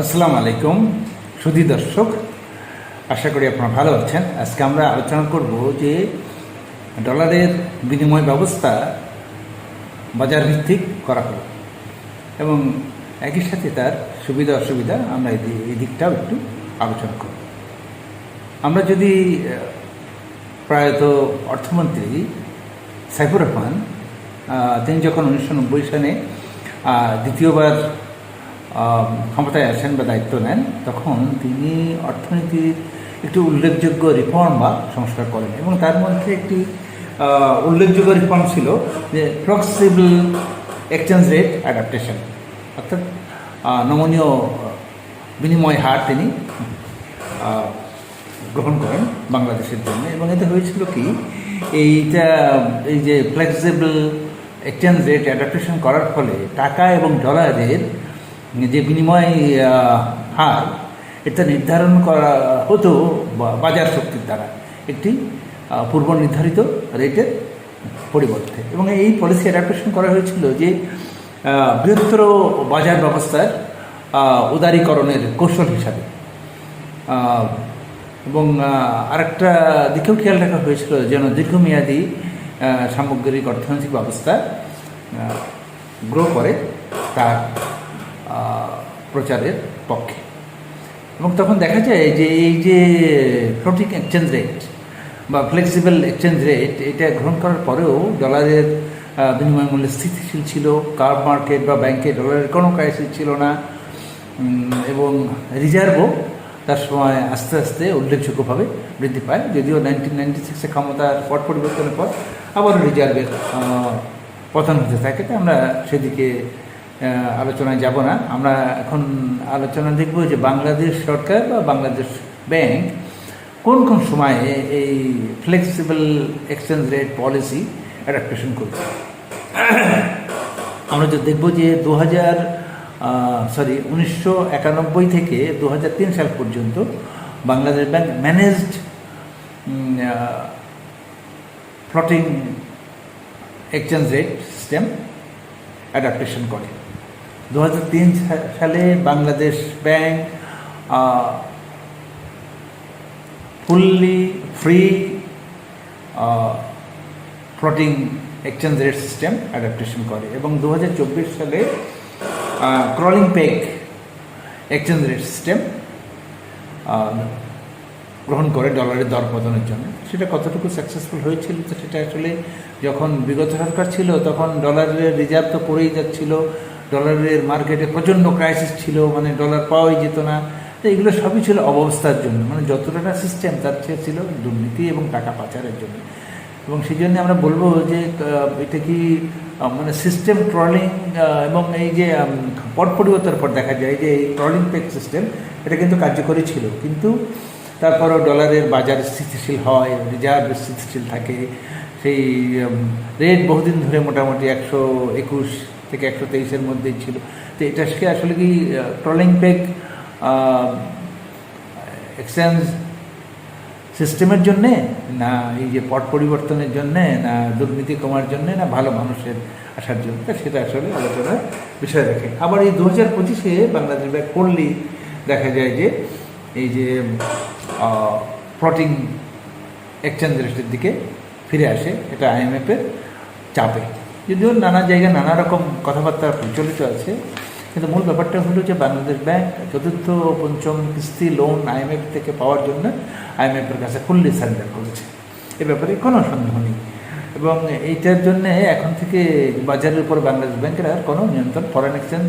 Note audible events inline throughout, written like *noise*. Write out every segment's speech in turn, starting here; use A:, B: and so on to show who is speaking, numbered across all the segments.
A: আসসালামু আলাইকুম সুধী দর্শক, আশা করি আপনারা ভালো আছেন। আজকে আমরা আলোচনা করব যে ডলারের বিনিময় ব্যবস্থা বাজার ভিত্তিক করা হলো এবং একই সাথে তার সুবিধা অসুবিধা আমরা এই দিকটাও একটু আলোচনা করব। আমরা যদি প্রয়াত অর্থমন্ত্রী সাইফুর রহমান তিনি যখন উনিশশো নব্বই সালে দ্বিতীয়বার ক্ষমতায় আসেন বা দায়িত্ব নেন, তখন তিনি অর্থনীতির একটি উল্লেখযোগ্য রিফর্ম বা সংস্কার করেন এবং তার মধ্যে একটি উল্লেখযোগ্য রিফর্ম ছিল যে ফ্লেক্সিবল এক্সচেঞ্জ রেট অ্যাডাপ্টেশন অর্থাৎ নমনীয় বিনিময় হার তিনি গ্রহণ করেন বাংলাদেশের জন্য এবং এতে হয়েছিল কি, এইটা, এই যে ফ্লেক্সিবল এক্সচেঞ্জ রেট অ্যাডাপ্টেশন করার ফলে টাকা এবং ডলারের যে বিনিময় হার এটা নির্ধারণ করা হতো বাজার শক্তির দ্বারা একটি পূর্ব নির্ধারিত রেটের পরিবর্তে। এবং এই পলিসি অ্যাডাপ্টেশন করা হয়েছিল যে বৃহত্তর বাজার ব্যবস্থার উদারীকরণের কৌশল হিসাবে। এবং আরেকটা দিকেও খেয়াল রাখা হয়েছিল যেন দীর্ঘমেয়াদী সামগ্রিক অর্থনৈতিক ব্যবস্থা গ্রো করে তার প্রচারের পক্ষে। এবং তখন দেখা যায় যে এই যে ফ্লোটিং এক্সচেঞ্জ রেট বা ফ্লেক্সিবল এক্সচেঞ্জ রেট এটা গ্রহণ করার পরেও ডলারের বিনিময় মূল্য স্থিতিশীল ছিল কার মার্কেট বা ব্যাংকে ডলারের কোনো ক্রাইসিস ছিল না। এবং রিজার্ভও তার সময় আস্তে আস্তে উল্লেখযোগ্যভাবে বৃদ্ধি পায়। যদিও নাইনটিন নাইনটি সিক্সে ক্ষমতার পট পরিবর্তনের পর আবারও রিজার্ভের পতন হতে থাকে। আমরা সেদিকে আলোচনায় যাব না। আমরা এখন আলোচনা দেখব যে বাংলাদেশ সরকার বা বাংলাদেশ ব্যাংক কোন কোন সময়ে এই flexible exchange rate policy adaptation করবে। *coughs* আমরা যে দেখব যে দু হাজার সরি উনিশশো একানব্বই থেকে দু হাজার তিন সাল পর্যন্ত Bangladesh Bank managed floating exchange rate system adaptation করে। দু হাজার তিন সালে Bangladesh Bank fully free floating exchange rate system adaptation করে এবং দু হাজার চব্বিশ সালে ক্রলিং পেক এক্সচেঞ্জ রেট সিস্টেম গ্রহণ করে ডলারের দর পতনের জন্য। সেটা কতটুকু সাকসেসফুল হয়েছিল তো সেটা আসলে যখন বিগত সরকার ছিল তখন ডলারের রিজার্ভ তো পড়েই যাচ্ছিল। ডলারের মার্কেটে প্রচণ্ড ক্রাইসিস ছিল মানে ডলার পাওয়াই যেত না। তো এগুলো সবই ছিল অবস্থার জন্য মানে যতটা সিস্টেম তার চেয়ে ছিল দুর্নীতি এবং টাকা পাচারের জন্য। এবং সেই জন্য আমরা বলব যে এটা কি মানে সিস্টেম ট্রলিং এবং এই যে পট পরিবর্তনের পর দেখা যায় যে এই ট্রলিং পেক সিস্টেম এটা কিন্তু কার্যকরী ছিল। কিন্তু তারপরও ডলারের বাজার স্থিতিশীল হয় রিজার্ভ স্থিতিশীল থাকে। সেই রেট বহুদিন ধরে মোটামুটি একশো একুশ থেকে একশো তেইশের মধ্যেই ছিল। তো এটাকে আসলে কি ট্রলিং পেক এক্সচেঞ্জ সিস্টেমের জন্যে? না, এই যে পট পরিবর্তনের জন্যে, না, দুর্নীতি কমার জন্যে, না, ভালো মানুষের আসার জন্য? সেটা আসলে আলোচনার বিষয় রাখে আবার এই দু হাজার পঁচিশে বাংলাদেশ ব্যাংক করলেই দেখা যায় যে, এই যে ফ্লটিং এক্সচেঞ্জ রেটের দিকে ফিরে আসে। এটা আইএমএফের চাপে। যদিও নানা জায়গায় নানা রকম কথাবার্তা প্রচলিত আছে, কিন্তু মূল ব্যাপারটা হলো যে বাংলাদেশ ব্যাংক চতুর্থ পঞ্চম কিস্তি লোন আইএমএফ থেকে পাওয়ার জন্য আইএমএফের কাছে ফুললি সারেন্ডার করেছে। এ ব্যাপারে কোনো সন্দেহ নেই। এবং এইটার জন্যে এখন থেকে বাজারের উপর বাংলাদেশ ব্যাংকের আর কোনো নিয়ন্ত্রণ ফরেন এক্সচেঞ্জ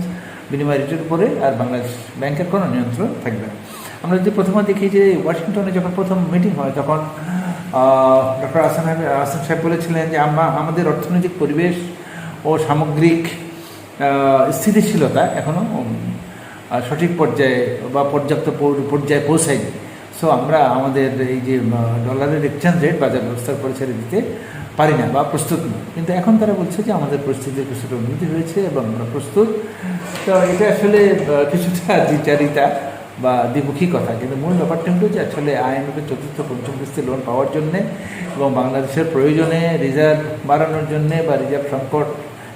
A: বিনিময় রেটের উপরে আর বাংলাদেশ ব্যাংকের কোনো নিয়ন্ত্রণ থাকবে না। আমরা যদি প্রথমে দেখি যে ওয়াশিংটনে যখন প্রথম মিটিং হয়, তখন ডক্টর আসান আসান সাহেব বলেছিলেন যে আমরা আমাদের অর্থনৈতিক পরিবেশ ও সামগ্রিক স্থিতিশীলতা এখনও সঠিক পর্যায়ে বা পর্যাপ্ত পর্যায়ে পৌঁছায়নি। সো আমরা আমাদের এই যে ডলারের এক্সচেঞ্জ রেট বাজার ব্যবস্থার পরিচয় দিতে পারি না বা প্রস্তুত নয় কিন্তু এখন তারা বলছে যে আমাদের পরিস্থিতির কিছুটা উন্নতি হয়েছে এবং আমরা প্রস্তুত। তো এটা আসলে কিছুটা দ্বিচারিতা। বা দ্বিমুখী কথা। কিন্তু মূল ব্যাপারটা হলো যে আসলে আইএমএফের চতুর্থ পঞ্চম কিস্তি লোন পাওয়ার জন্যে এবং বাংলাদেশের প্রয়োজনে রিজার্ভ বাড়ানোর জন্যে বা রিজার্ভ সংকট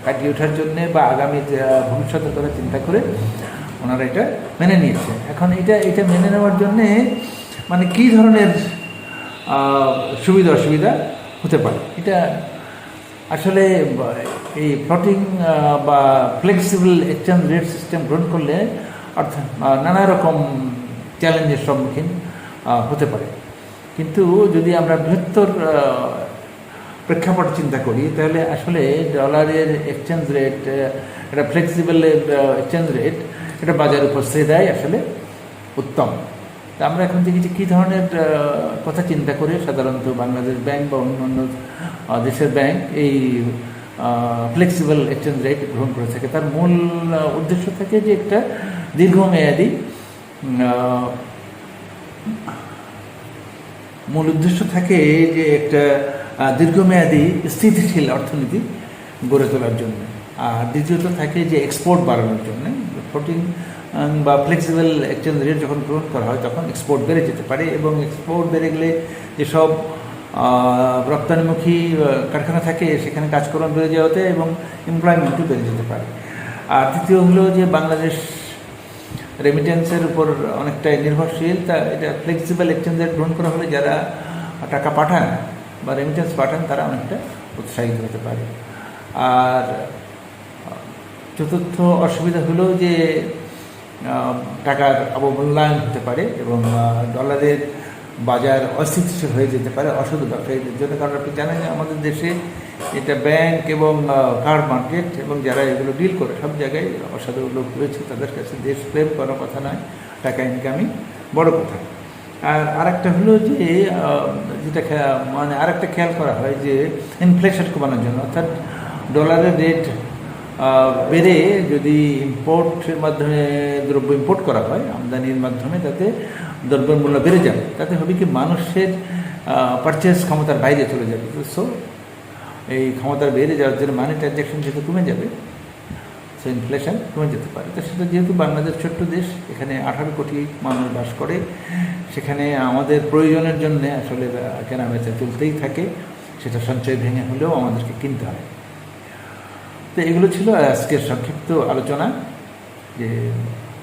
A: কাটিয়ে ওঠার জন্যে বা আগামী ভবিষ্যতের কথা চিন্তা করে ওনারা এটা মেনে নিয়েছে। এখন এটা এটা মেনে নেওয়ার জন্যে মানে কী ধরনের সুবিধা অসুবিধা হতে পারে? এটা আসলে, এই ফ্লটিং বা ফ্লেক্সিবল এক্সচেঞ্জ রেট সিস্টেম গ্রহণ করলে অর্থাৎ নানা রকম চ্যালেঞ্জের সম্মুখীন হতে পারে। কিন্তু যদি আমরা বৃহত্তর প্রেক্ষাপট চিন্তা করি তাহলে আসলে ডলারের এক্সচেঞ্জ রেট এটা ফ্লেক্সিবল এক্সচেঞ্জ রেট এটা বাজার উপর দেয় আসলে উত্তম। তা আমরা এখন দেখেছি কী ধরনের কথা চিন্তা করে সাধারণত বাংলাদেশ ব্যাংক বা অন্যান্য আহ, দেশের ব্যাংক এই ফ্লেক্সিবল এক্সচেঞ্জ রেট গ্রহণ করে থাকে। তার মূল উদ্দেশ্য থাকে যে একটা দীর্ঘমেয়াদী মূল উদ্দেশ্য থাকে যে একটা দীর্ঘমেয়াদী স্থিতিশীল অর্থনীতি গড়ে তোলার জন্য। আর দ্বিতীয়ত থাকে যে এক্সপোর্ট বাড়ানোর জন্য। ফ্লোটিং বা ফ্লেক্সিবল এক্সচেঞ্জ রেট যখন গ্রহণ করা হয়, তখন এক্সপোর্ট বেড়ে যেতে পারে এবং এক্সপোর্ট বেড়ে গেলে যেসব রপ্তানিমুখী কারখানা থাকে, সেখানে কাজকর্ম বেড়ে যাওয়াতে এবং এমপ্লয়মেন্টও বেড়ে যেতে পারে। আর তৃতীয় হলো যে বাংলাদেশ রেমিটেন্সের উপর অনেকটাই নির্ভরশীল, তা এটা ফ্লেক্সিবল এক্সচেঞ্জ রেট গ্রহণ করা হলে যারা টাকা পাঠান বা রেমিটেন্স পাঠান, তারা অনেকটা উৎসাহিত হতে পারে। আর চতুর্থ অসুবিধা হলো যে টাকার অবমূল্যায়ন হতে পারে এবং ডলারের বাজার অস্থিতিশীল হয়ে যেতে পারে অসাধু ব্যবসায়ীদের জন্য কারণ আপনি জানেন আমাদের দেশে এটা ব্যাংক এবং কার্ড মার্কেট এবং যারা এগুলো ডিল করে সব জায়গায় অসাধু লোক রয়েছে, তাদের কাছে দেশ প্রেম করার কথা নয়, টাকা ইনকামই বড় কথা। আর আরেকটা হলো যে যেটা মানে আরেকটা খেয়াল করা হয় যে ইনফ্লেশন কমানোর জন্য, অর্থাৎ ডলারের রেট বেড়ে যদি ইম্পোর্টের মাধ্যমে দ্রব্য ইম্পোর্ট করা হয়, আমদানির মাধ্যমে তাতে দ্রব্যের মূল্য বেড়ে যাবে, তাতে হবে কি মানুষের পারচেস ক্ষমতার বাইরে চলে যাবে। সো এই ক্ষমতার বেড়ে যাওয়ার জন্য মানি ট্রানজ্যাকশন যেহেতু কমে যাবে সো ইনফ্লেশন কমে যেতে পারে। তো সেটা যেহেতু বাংলাদেশ ছোট্ট দেশ, এখানে আঠারো কোটি মানুষ বাস করে, সেখানে আমাদের প্রয়োজনের জন্য আসলে কেনা বেচা চলতেই থাকে, সেটা সঞ্চয় ভেঙে হলেও আমাদেরকে কিনতে হয়। তো এগুলো ছিল আজকের সংক্ষিপ্ত আলোচনা, যে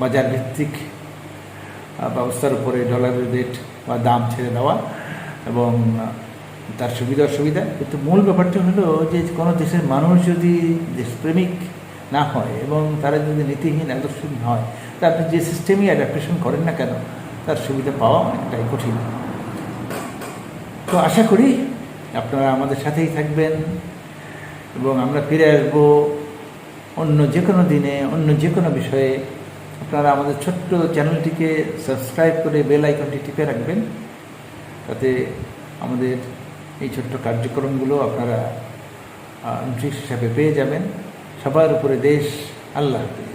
A: বাজার ভিত্তিক ব্যবস্থার উপরে ডলারের রেট বা দাম ছেড়ে দেওয়া এবং তার সুবিধা, অসুবিধা। কিন্তু মূল ব্যাপারটা হলো যে কোনো দেশের মানুষ যদি দেশপ্রেমিক না হয় এবং তারা যদি নীতিহীন, আদর্শহীন হয়, তা আপনি যে সিস্টেমই অ্যাডাপ্টেশন করেন না কেন, তার সুবিধা পাওয়া অনেকটাই কঠিন। তো আশা করি আপনারা আমাদের সাথেই থাকবেন। এবং আমরা ফিরে আসব অন্য যে কোনো দিনে, অন্য যে কোনো বিষয়ে। আপনারা আমাদের ছোট্ট চ্যানেলটিকে সাবস্ক্রাইব করে বেল আইকনটি টিপে রাখবেন। তাতে আমাদের এই ছোট্ট কার্যক্রমগুলো আপনারা হিসাবে পেয়ে যাবেন। সবার উপরে দেশ আল্লাহ হাফিজ।